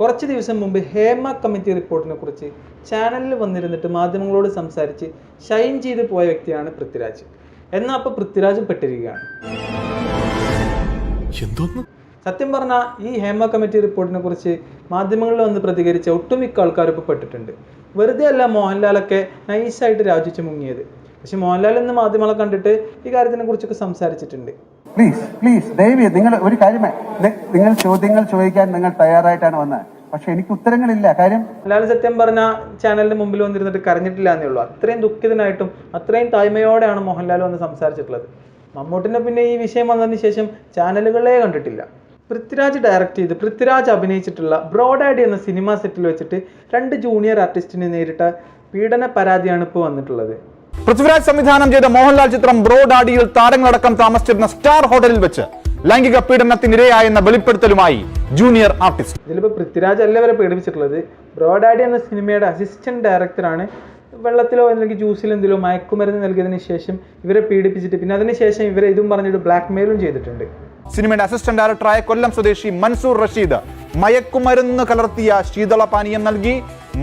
കുറച്ച് ദിവസം മുമ്പ് ഹേമ കമ്മിറ്റി റിപ്പോർട്ടിനെ കുറിച്ച് ചാനലിൽ വന്നിരുന്നിട്ട് മാധ്യമങ്ങളോട് സംസാരിച്ച് ഷൈൻ ചെയ്ത് പോയ വ്യക്തിയാണ് പൃഥ്വിരാജ്. എന്നാൽ അപ്പോൾ പൃഥ്വിരാജും പെട്ടിരിക്കുകയാണ്. സത്യം പറഞ്ഞാൽ ഈ ഹേമ കമ്മിറ്റി റിപ്പോർട്ടിനെ കുറിച്ച് മാധ്യമങ്ങളിൽ വന്ന് പ്രതികരിച്ച ഒട്ടുമിക്ക ആൾക്കാരും ഇപ്പോൾ പെട്ടിട്ടുണ്ട്. വെറുതെ അല്ല മോഹൻലാലൊക്കെ നൈസായിട്ട് രാജിച്ച് മുങ്ങിയത്. പക്ഷെ മോഹൻലാൽ ഇന്ന് മാധ്യമങ്ങളെ കണ്ടിട്ട് ഈ കാര്യത്തിനെ കുറിച്ചൊക്കെ സംസാരിച്ചിട്ടുണ്ട്. പ്ലീസ് പ്ലീസ് ദയവ് നിങ്ങൾ ഒരു കാര്യമേ നിങ്ങൾ ചോദ്യങ്ങൾ ചോദിക്കാൻ നിങ്ങൾ തയ്യാറായിട്ടാണ് വന്നത്. പക്ഷെ എനിക്ക് ഉത്തരങ്ങളില്ല. കാര്യം മോഹൻലാൽ സത്യം പറഞ്ഞ ചാനലിന്റെ മുമ്പിൽ വന്നിരുന്നിട്ട് കരഞ്ഞിട്ടില്ല എന്നേ ഉള്ളൂ. അത്രയും ദുഃഖിതനായിട്ടും അത്രയും തായ്മയോടെയാണ് മോഹൻലാൽ വന്ന് സംസാരിച്ചിട്ടുള്ളത്. മമ്മൂട്ടിനെ പിന്നെ ഈ വിഷയം വന്നതിന് ശേഷം ചാനലുകളെ കണ്ടിട്ടില്ല. പൃഥ്വിരാജ് ഡയറക്റ്റ് ചെയ്ത് പൃഥ്വിരാജ് അഭിനയിച്ചിട്ടുള്ള ബ്രോഡാഡി എന്ന സിനിമ സെറ്റിൽ വെച്ചിട്ട് രണ്ട് ജൂനിയർ ആർട്ടിസ്റ്റിനെ നേരിട്ട പീഡന പരാതിയാണ് ഇപ്പോൾ വന്നിട്ടുള്ളത്. പൃഥ്വിരാജ് സംവിധാനം ചെയ്ത മോഹൻലാൽ ചിത്രം ബ്രോ ഡാഡിയിൽ താരങ്ങളടക്കം താമസിച്ചിരുന്ന സ്റ്റാർ ഹോട്ടലിൽ വെച്ച് ലൈംഗിക പീഡനത്തിനിരയായെന്ന വെളിപ്പെടുത്തലുമായി ജൂനിയർ ആർട്ടിസ്റ്റ്. ഇതിലിപ്പോൾ പൃഥ്വിരാജ് അല്ല വരെ പീഡിപ്പിച്ചിട്ടുള്ളത് ബ്രോഡാഡി എന്ന സിനിമയുടെ അസിസ്റ്റന്റ് ഡയറക്ടറാണ് വെള്ളത്തിലോ അല്ലെങ്കിൽ ജ്യൂസിലോ എന്തെങ്കിലും മയക്കുമരുന്ന് നൽകിയതിന് ശേഷം ഇവരെ പീഡിപ്പിച്ചിട്ട് പിന്നെ അതിനുശേഷം ഇവരെ ഇതും പറഞ്ഞിട്ട് ബ്ലാക്ക് മെയിലും ചെയ്തിട്ടുണ്ട്. സിനിമയുടെ അസിസ്റ്റന്റ് ഡയറക്ടറായ കൊല്ലം സ്വദേശി മൻസൂർ റഷീദ് മയക്കുമരുന്ന് കലർത്തിയ ശീതള പാനീയം നൽകി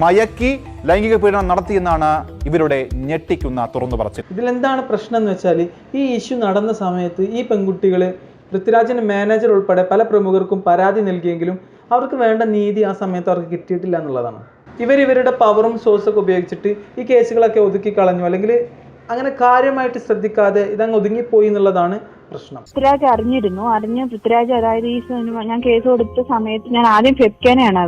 മയക്കി ലൈംഗിക പീഡനം നടത്തിയെന്നാണ് ഇവരുടെ ഞെട്ടിക്കുന്ന തുറന്നു പറച്ചിൽ. ഇതിലെന്താണ് പ്രശ്നം എന്ന് വെച്ചാൽ ഈ ഇഷ്യൂ നടന്ന സമയത്ത് ഈ പെൺകുട്ടികൾ പൃഥ്വിരാജിന്റെ മാനേജർ ഉൾപ്പെടെ പല പ്രമുഖർക്കും പരാതി നൽകിയെങ്കിലും അവർക്ക് വേണ്ട നീതി ആ സമയത്ത് അവർക്ക് കിട്ടിയിട്ടില്ല എന്നുള്ളതാണ്. ഇവർ ഇവരുടെ പവറും സോഴ്സൊക്കെ ഉപയോഗിച്ചിട്ട് ഈ കേസുകളൊക്കെ ഒതുക്കി കളഞ്ഞു. അല്ലെങ്കിൽ അങ്ങനെ കാര്യമായിട്ട് ശ്രദ്ധിക്കാതെ ഇതങ്ങ് ഒതുങ്ങിപ്പോയി എന്നുള്ളതാണ് പ്രശ്നം. പൃഥ്വിരാജ് അറിഞ്ഞിരുന്നു. അറിഞ്ഞ പൃഥ്വിരാജ് അതായത് ഈ സിനിമ ഞാൻ കേസ് കൊടുത്ത സമയത്ത് ഞാൻ ആദ്യം ഫെബ്കേനെയാണ്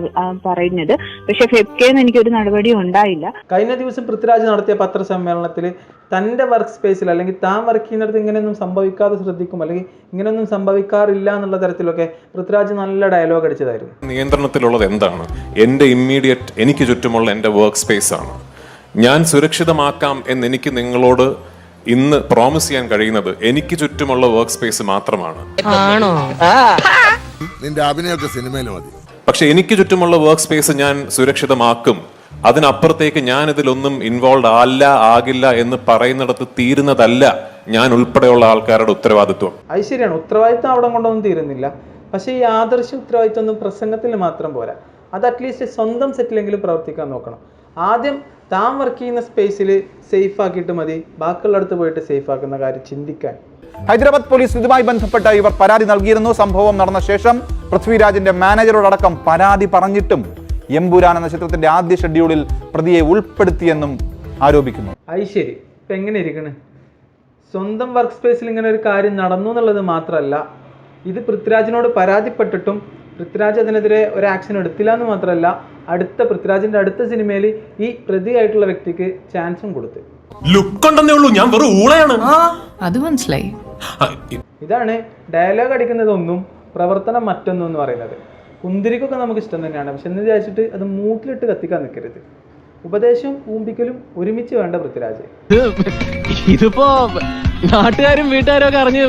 പറയുന്നത്. പക്ഷെ ഫെബ്കേന്ന് എനിക്കൊരു നടപടി ഉണ്ടായില്ല. കഴിഞ്ഞ ദിവസം പൃഥ്വിരാജ് നടത്തിയ പത്രസമ്മേളനത്തിൽ തന്റെ വർക്ക് സ്പേസിൽ അല്ലെങ്കിൽ താൻ വർക്ക് ചെയ്യുന്നിടത്ത് ഇങ്ങനെയൊന്നും സംഭവിക്കാതെ ശ്രദ്ധിക്കും അല്ലെങ്കിൽ ഇങ്ങനെയൊന്നും സംഭവിക്കാറില്ല എന്നുള്ള തരത്തിലൊക്കെ പൃഥ്വിരാജ് നല്ല ഡയലോഗ് അടിച്ചതായിരുന്നു. നിയന്ത്രണത്തിലുള്ളത് എന്താണ്? എന്റെ ഇമ്മീഡിയറ്റ് എനിക്ക് ചുറ്റുമുള്ള എന്റെ വർക്ക് സ്പേസ് ആണ്. ഞാൻ സുരക്ഷിതമാക്കാം എന്ന് എനിക്ക് നിങ്ങളോട് ഇന്ന് പ്രോമിസ് ചെയ്യാൻ കഴിയുന്നത് എനിക്ക് ചുറ്റുമുള്ള വർക്ക് സ്പേസ് മാത്രമാണ് നിന്റെ അഭിനയൊക്കെ സിനിമയിൽ മതി. പക്ഷെ എനിക്ക് ചുറ്റുമുള്ള വർക്ക് സ്പേസ് ഞാൻ സുരക്ഷിതമാക്കും. അതിനപ്പുറത്തേക്ക് ഞാൻ ഇതിലൊന്നും ഇൻവോൾവ് അല്ല ആകില്ല എന്ന് പറയുന്നിടത്ത് തീരുന്നതല്ല ഞാൻ ഉൾപ്പെടെയുള്ള ആൾക്കാരുടെ ഉത്തരവാദിത്വം. അത് ശരിയാണ്. ഉത്തരവാദിത്വം അവിടെ കൊണ്ടൊന്നും തീരുന്നില്ല. പക്ഷെ ഈ ആദർശ ഉത്തരവാദിത്വം ഒന്നും പ്രസംഗത്തിൽ മാത്രം പോരാ. അത് അറ്റ്ലീസ്റ്റ് സ്വന്തം സെറ്റിലെങ്കിലും പ്രവർത്തിക്കാൻ നോക്കണം. ആദ്യം താൻ വർക്ക് ചെയ്യുന്ന സ്പേസിൽ സേഫ് ആക്കിയിട്ട് മതി. ബാക്കിയുള്ളടത്ത് പോയിട്ട് സേഫ് ആക്കുന്ന കാര്യം ചിന്തിക്കാൻ. ഹൈദരാബാദ് പോലീസ് ഇതുമായി ബന്ധപ്പെട്ട് ഇവർ പരാതി നൽകിയിരുന്നു. സംഭവം നടന്ന ശേഷം പൃഥ്വിരാജിന്റെ മാനേജറോടക്കം പരാതി പറഞ്ഞിട്ടും എംബുരാൻ എന്ന ചിത്രത്തിന്റെ ആദ്യ ഷെഡ്യൂളിൽ പ്രതിയെ ഉൾപ്പെടുത്തിയെന്നും ആരോപിക്കുന്നു. ഐശ്വര്യ ഇപ്പൊ ഇപ്പം എങ്ങനെ ഇരിക്കണ്? സ്വന്തം വർക്ക് സ്പേസിൽ ഇങ്ങനെ ഒരു കാര്യം നടന്നു എന്നുള്ളത് മാത്രമല്ല ഇത് പൃഥ്വിരാജിനോട് പരാതിപ്പെട്ടിട്ടും പൃഥ്വിരാജ് അതിനെതിരെ ഒരു ആക്ഷൻ എടുത്തില്ല എന്ന് മാത്രമല്ല അടുത്ത പൃഥ്വിരാജിന്റെ അടുത്ത സിനിമയിൽ ഈ പ്രതിയായിട്ടുള്ള വ്യക്തിക്ക് ചാൻസും കൊടുത്തു. ലുക്ക് ഉണ്ടെന്നേ ഉള്ളൂ. ഞാൻ വെറും ഊളയാണ്. അത് മനസ്സിലായി. ഇതാണ് ഡയലോഗ് അടിക്കുന്നതൊന്നും പ്രവർത്തനം മറ്റൊന്നും എന്ന് പറയുന്നത്. കുന്തിരിക്കൊക്കെ നമുക്ക് ഇഷ്ടം തന്നെയാണ്. പക്ഷെ എന്ന് വിചാരിച്ചിട്ട് അത് മൂട്ടിലിട്ട് കത്തിക്കാൻ നിൽക്കരുത് ഉപദേശം ഊമ്പിക്കലും ഒരുമിച്ച് വേണ്ട പൃഥ്വിരാജ്. ഇതിപ്പോ നാട്ടുകാരും വീട്ടുകാരും ഒക്കെ അറിഞ്ഞ്?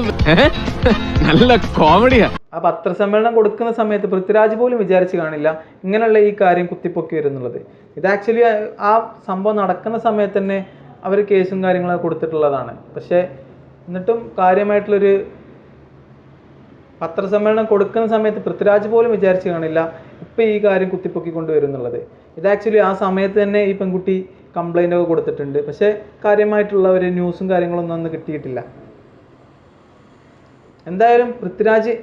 നല്ല കോമഡിയാ. ആ പത്രസമ്മേളനം കൊടുക്കുന്ന സമയത്ത് പൃഥ്വിരാജ് പോലും വിചാരിച്ച് കാണില്ല ഇങ്ങനെയുള്ള ഈ കാര്യം കുത്തിപ്പൊക്കി വരുന്നുള്ളത്. ഇത് ആക്ച്വലി ആ സംഭവം നടക്കുന്ന സമയത്ത് തന്നെ അവർ കേസും കാര്യങ്ങളൊക്കെ കൊടുത്തിട്ടുള്ളതാണ്. പക്ഷേ എന്നിട്ടും കാര്യമായിട്ടുള്ളൊരു പത്രസമ്മേളനം കൊടുക്കുന്ന സമയത്ത് പൃഥ്വിരാജ് പോലും വിചാരിച്ച് കാണില്ല ഇപ്പം ഈ കാര്യം കുത്തിപ്പൊക്കി കൊണ്ടുവരുന്നുള്ളത് ഇത് ആക്ച്വലി ആ സമയത്ത് തന്നെ ഈ പെൺകുട്ടി കംപ്ലൈന്റ് ഒക്കെ കൊടുത്തിട്ടുണ്ട്. പക്ഷേ കാര്യമായിട്ടുള്ള ഒരു ന്യൂസും കാര്യങ്ങളൊന്നും അന്ന് കിട്ടിയിട്ടില്ല. എന്തായാലും പൃഥ്വിരാജ്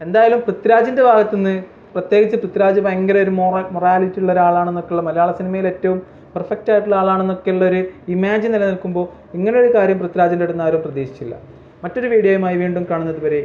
എന്തായാലും പൃഥ്വിരാജിന്റെ ഭാഗത്തുനിന്ന് പ്രത്യേകിച്ച് പൃഥ്വിരാജ് ഭയങ്കര ഒരു മൊറ മൊറാലിറ്റി ഉള്ള ഒരാളാണെന്നൊക്കെയുള്ള മലയാള സിനിമയിൽ ഏറ്റവും പെർഫെക്റ്റ് ആയിട്ടുള്ള ആളാണെന്നൊക്കെയുള്ള ഒരു ഇമാജിൻ നിലനിൽക്കുമ്പോൾ ഇങ്ങനെ ഒരു കാര്യം പൃഥ്വിരാജിന്റെ അടുത്ത് ആരും പ്രതീക്ഷിച്ചില്ല. മറ്റൊരു വീഡിയോയുമായി വീണ്ടും കാണുന്നത് വരെ